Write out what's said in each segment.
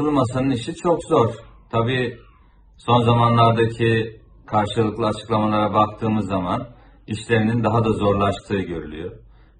altılı masanın işi çok zor. Tabii son zamanlardaki karşılıklı açıklamalara baktığımız zaman işlerinin daha da zorlaştığı görülüyor.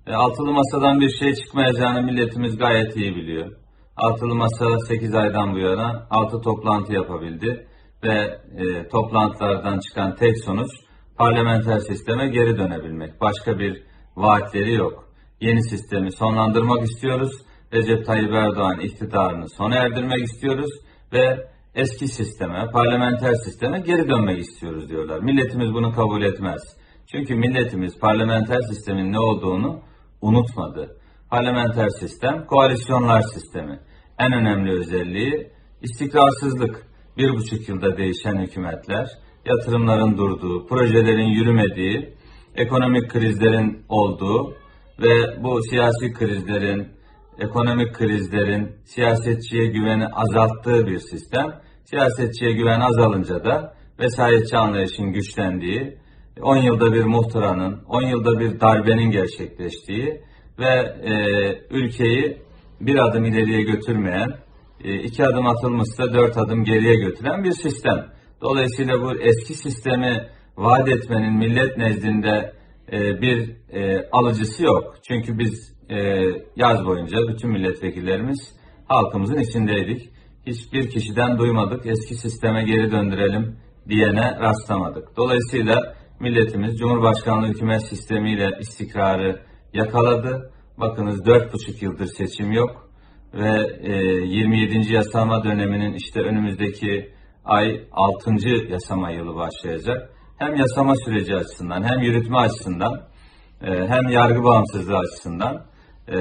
E, altılı masadan bir şey çıkmayacağını milletimiz gayet iyi biliyor. Altılı masa 8 aydan bu yana 6 toplantı yapabildi ve e, toplantılardan çıkan tek sonuç parlamenter sisteme geri dönebilmek. Başka bir vaatleri yok. Yeni sistemi sonlandırmak istiyoruz. Recep Tayyip Erdoğan iktidarını sona erdirmek istiyoruz ve eski sisteme, parlamenter sisteme geri dönmek istiyoruz diyorlar. Milletimiz bunu kabul etmez. Çünkü milletimiz parlamenter sistemin ne olduğunu unutmadı. Parlamenter sistem koalisyonlar sistemi. En önemli özelliği istikrarsızlık. Bir buçuk yılda değişen hükümetler, yatırımların durduğu, projelerin yürümediği, ekonomik krizlerin olduğu ve bu siyasi krizlerin, ekonomik krizlerin siyasetçiye güveni azalttığı bir sistem. Siyasetçiye güven azalınca da vesayetçi anlayışın güçlendiği, 10 yılda bir muhtıranın, 10 yılda bir darbenin gerçekleştiği ve e, ülkeyi bir adım ileriye götürmeyen, e, iki adım atılmışsa dört adım geriye götüren bir sistem. Dolayısıyla bu eski sistemi vaat etmenin millet nezdinde e, bir e, alıcısı yok. Çünkü biz e, yaz boyunca bütün milletvekillerimiz halkımızın içindeydik. Hiçbir kişiden duymadık, eski sisteme geri döndürelim diyene rastlamadık. Dolayısıyla milletimiz Cumhurbaşkanlığı hükümet sistemiyle istikrarı yakaladı. Bakınız dört buçuk yıldır seçim yok ve e, 27. yasama döneminin işte önümüzdeki ay 6. yasama yılı başlayacak. Hem yasama süreci açısından hem yürütme açısından e, hem yargı bağımsızlığı açısından e,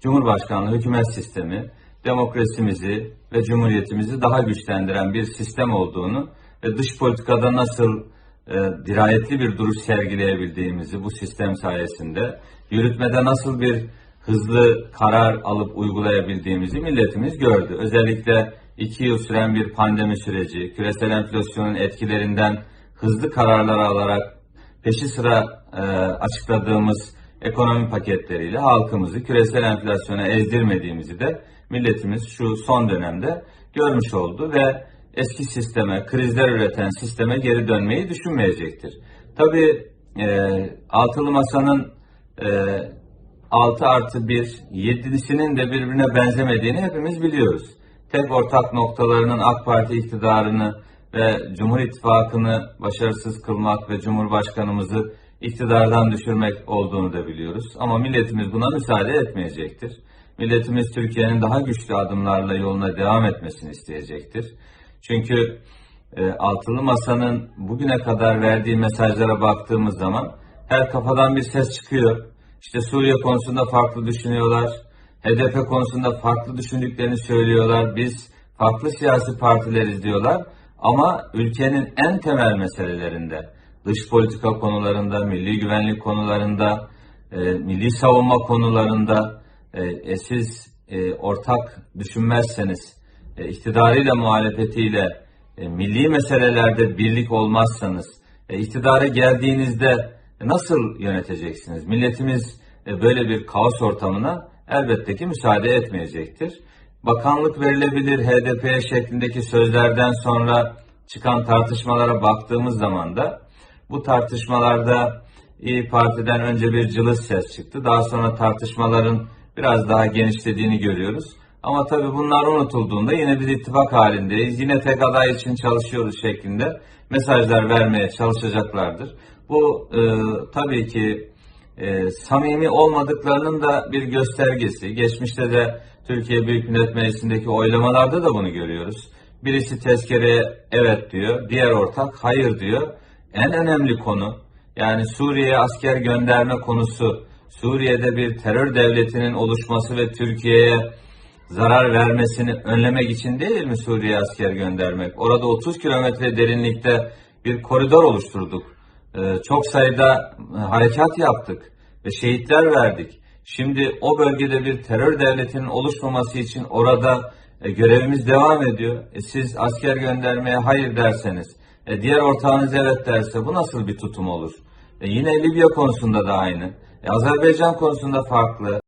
Cumhurbaşkanlığı hükümet sistemi demokrasimizi ve cumhuriyetimizi daha güçlendiren bir sistem olduğunu ve dış politikada nasıl e, dirayetli bir duruş sergileyebildiğimizi bu sistem sayesinde yürütmede nasıl bir hızlı karar alıp uygulayabildiğimizi milletimiz gördü. Özellikle iki yıl süren bir pandemi süreci, küresel enflasyonun etkilerinden hızlı kararlar alarak peşi sıra e, açıkladığımız ekonomi paketleriyle halkımızı küresel enflasyona ezdirmediğimizi de milletimiz şu son dönemde görmüş oldu ve eski sisteme, krizler üreten sisteme geri dönmeyi düşünmeyecektir. Tabii e, altılı masanın e, 6 artı 1, 7'lisinin de birbirine benzemediğini hepimiz biliyoruz. Tek ortak noktalarının AK Parti iktidarını ve Cumhur İttifakı'nı başarısız kılmak ve Cumhurbaşkanımızı iktidardan düşürmek olduğunu da biliyoruz. Ama milletimiz buna müsaade etmeyecektir. Milletimiz Türkiye'nin daha güçlü adımlarla yoluna devam etmesini isteyecektir. Çünkü e, altılı masanın bugüne kadar verdiği mesajlara baktığımız zaman her kafadan bir ses çıkıyor. İşte Suriye konusunda farklı düşünüyorlar. HDP konusunda farklı düşündüklerini söylüyorlar. Biz farklı siyasi partileriz diyorlar. Ama ülkenin en temel meselelerinde, dış politika konularında, milli güvenlik konularında, e, milli savunma konularında e, e, siz e, ortak düşünmezseniz, e, iktidarıyla muhalefetiyle e, milli meselelerde birlik olmazsanız, e, iktidara geldiğinizde nasıl yöneteceksiniz? Milletimiz e, böyle bir kaos ortamına elbette ki müsaade etmeyecektir. Bakanlık verilebilir HDP şeklindeki sözlerden sonra çıkan tartışmalara baktığımız zaman da bu tartışmalarda İyi Parti'den önce bir cılız ses çıktı. Daha sonra tartışmaların biraz daha genişlediğini görüyoruz. Ama tabii bunlar unutulduğunda yine biz ittifak halindeyiz. Yine tek aday için çalışıyoruz şeklinde mesajlar vermeye çalışacaklardır. Bu e, tabii ki e, samimi olmadıklarının da bir göstergesi. Geçmişte de Türkiye Büyük Millet Meclisi'ndeki oylamalarda da bunu görüyoruz. Birisi tezkereye evet diyor, diğer ortak hayır diyor. En önemli konu yani Suriye'ye asker gönderme konusu, Suriye'de bir terör devletinin oluşması ve Türkiye'ye zarar vermesini önlemek için değil mi Suriye'ye asker göndermek? Orada 30 kilometre derinlikte bir koridor oluşturduk. Ee, çok sayıda e, harekat yaptık ve şehitler verdik. Şimdi o bölgede bir terör devletinin oluşmaması için orada e, görevimiz devam ediyor. E, siz asker göndermeye hayır derseniz, e, diğer ortağınız evet derse bu nasıl bir tutum olur? E, yine Libya konusunda da aynı. E, Azerbaycan konusunda farklı.